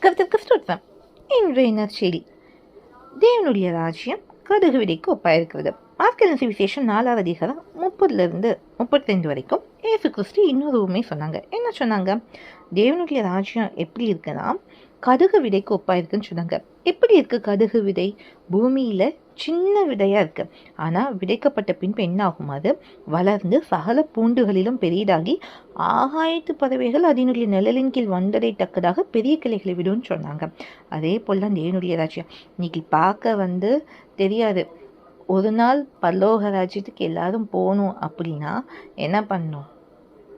கருத்துக்கு ஸ்டோட்டம் இன்றைய நற்செய்தி. தேவனுடைய ராஜ்யம் கடுகு விடைக்கு ஒப்பாயிருக்கிறது. மார்க்கெட் விசேஷம் நாலாவது அதிகாரம் முப்பதுலேருந்து முப்பத்தைந்து வரைக்கும் ஏசு கிறிஸ்து இன்னொரு உண்மை சொன்னாங்க. என்ன சொன்னாங்க? தேவனுடைய ராஜ்யம் எப்படி இருக்குன்னா கடுகு விதைக்கு ஒப்பாயிருக்குன்னு சொன்னாங்க. எப்படி இருக்குது கடுகு விதை? பூமியில் சின்ன விதையாக இருக்குது ஆனால் விதைக்கப்பட்ட பின்பு என்ன ஆகும் அது? வளர்ந்து சகல பூண்டுகளிலும் பெரியதாகி ஆகாயத்து பறவைகள் அதனுடைய நிழலின் கீழ் வந்ததை தக்கதாக பெரிய கிளைகளை விடும்னு சொன்னாங்க. அதே போல் தான் தேவனுடைய ராஜ்யம். இன்னைக்கு பார்க்க வந்து தெரியாது. ஒரு நாள் பல்லோக ராஜ்யத்துக்கு எல்லாரும் போகணும் அப்படின்னா என்ன பண்ணணும்?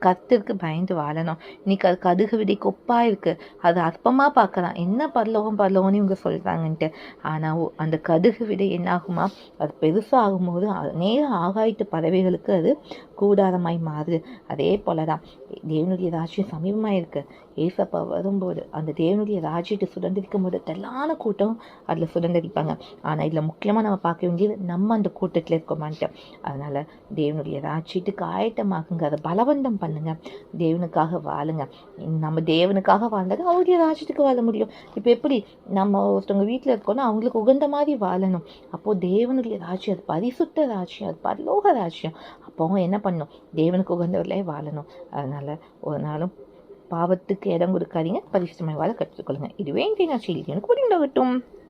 கத்திற்கு பயந்து வாழணும். இன்னைக்கு அது கடுகு விதை கொப்பாக இருக்குது அது அற்பமாக பார்க்கலாம். என்ன பரலோகம் பரலோகம்னு இவங்க சொல்கிறாங்கன்ட்டு ஆனால் அந்த கடுகு விதை என்னாகுமா? அது பெருசாக ஆகும்போது அநேக ஆகாயத்து பறவைகளுக்கு அது கூடாரமாய் மாறுது. அதே போல தான் தேவனுடைய ராஜ்யம் சமீபமாக இருக்குது ஏசப்பா வரும்போது அந்த தேவனுடைய ராஜ்யத்தை சுதந்திரிக்கும் போது தெல்லான கூட்டம் அதில் சுதந்திரிப்பாங்க. ஆனால் இதில் முக்கியமாக நம்ம பார்க்க வேண்டியது நம்ம அந்த கூட்டத்தில் இருக்கோமான்ட்டு. அதனால் தேவனுடைய ராஜ்யத்துக்கு ஆயத்தமாகுங்க அதை பலவந்தம் பண்ணுங்கள் தேவனுக்காக வாழுங்க. நம்ம தேவனுக்காக வாழ்ந்தது அவருடைய ராஜ்யத்துக்கு வாழ முடியும். இப்போ எப்படி நம்ம ஒருத்தவங்க வீட்டில் இருக்கோம்னா அவங்களுக்கு உகந்த மாதிரி வாழணும். அப்போது தேவனுடைய ராஜ்யம் அது பரிசுத்த ராஜ்யம் அது பரலோக ராஜ்யம். அப்போ அவங்க என்ன பண்ணும் தேவனுக்கு உகந்தவர்களே வாழணும். அதனால் ஒரு நாளும் பாவத்துக்கு இடம் கொடுக்காதீங்க. பரிசுத்தமாய் வாழ கற்றுக்கொள்ளுங்க. இதுவே இன்றைய நான் செய்தி எனக்கு புரிந்தாகட்டும்